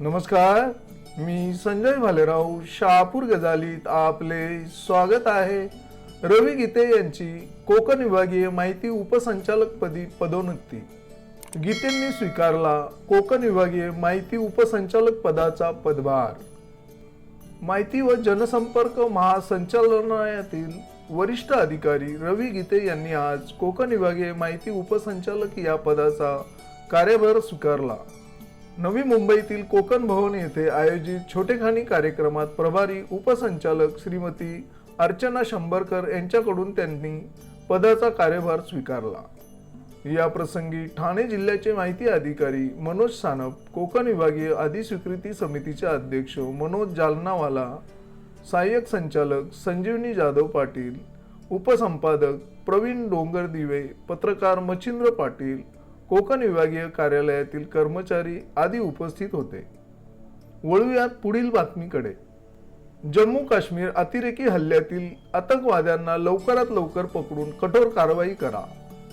नमस्कार मी संजय भालेराव शहापूर गजालीत आपले स्वागत आहे. रवी गीते यांची कोकण विभागीय माहिती उपसंचालकपदी पदोन्नती. गीतेंनी स्वीकारला कोकण विभागीय माहिती उपसंचालक पदाचा पदभार. माहिती व जनसंपर्क महासंचालनालयातील वरिष्ठ अधिकारी रवी गीते यांनी आज कोकण विभागीय माहिती उपसंचालक या पदाचा कार्यभार स्वीकारला. नवी मुंबईतील कोकण भवन येथे आयोजित छोटेखानी कार्यक्रमात प्रभारी उपसंचालक श्रीमती अर्चना शंभरकर यांच्याकडून त्यांनी पदाचा कार्यभार स्वीकारला. या प्रसंगी ठाणे जिल्ह्याचे माहिती अधिकारी मनोज सानप कोकण विभागीय अधिस्वीकृती समितीचे अध्यक्ष मनोज जालनावाला सहाय्यक संचालक संजीवनी जाधव पाटील उपसंपादक प्रवीण डोंगर दिवे पत्रकार मच्छिंद्र पाटील कोकण विभागीय कार्यालयातील कर्मचारी आदी उपस्थित होते. वळूयात पुढील बातमीकडे. जम्मू काश्मीर अतिरेकी हल्ल्यातील आतंकवाद्यांना लवकरात लवकर पकडून कठोर कारवाई करा.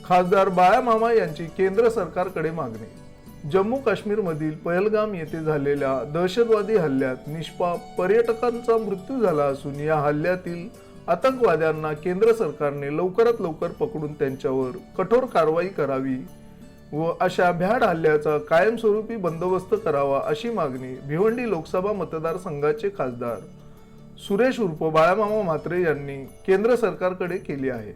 खासदार बाळामामा यांची केंद्र सरकारकडे मागणी. जम्मू काश्मीरमधील पहलगाम येथे झालेल्या दहशतवादी हल्ल्यात निष्पाप पर्यटकांचा मृत्यू झाला असून या हल्ल्यातील आतंकवाद्यांना केंद्र सरकारने लवकरात लवकर पकडून त्यांच्यावर कठोर कारवाई करावी व अशा भ्याड हल्ल्याचा कायमस्वरूपी बंदोबस्त करावा अशी मागणी भिवंडी लोकसभा मतदारसंघाचे खासदार सुरेश उर्फ बाळामामा म्हात्रे यांनी केंद्र सरकारकडे केली आहे.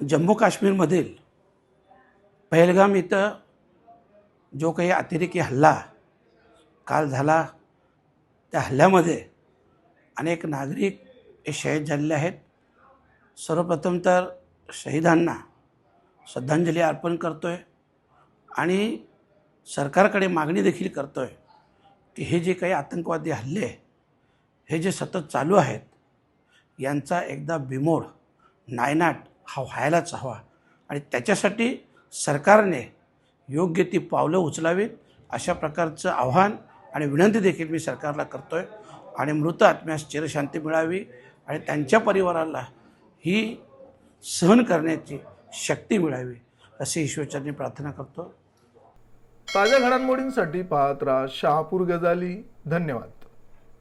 जम्मू काश्मीरमधील पहलगाम इथं जो काही अतिरेकी हल्ला काल झाला त्या हल्ल्यामध्ये अनेक नागरिक हे शहीद झालेले आहेत. सर्वप्रथम तर शहीदांना श्रद्धांजली अर्पण करतो आहे आणि सरकारकडे मागणी देखील करतो आहे की हे जे काही आतंकवादी हल्ले हे जे सतत चालू आहेत यांचा एकदा बिमोड नायनाट हा व्हायलाच हवा. आणि त्याच्यासाठी सरकारने योग्य ती पावलं उचलावीत अशा प्रकारचं आव्हान आणि विनंती देखील मी सरकारला करतो आहे आणि मृत आत्म्यास चिरशांती मिळावी आणि त्यांच्या परिवाराला ही सहन करण्याची शक्ती मिळावी अशी ईश्वरचरणी प्रार्थना करतो. ताज्या घडामोडींसाठी पाहत राहा शहापूर गजाली धन्यवाद.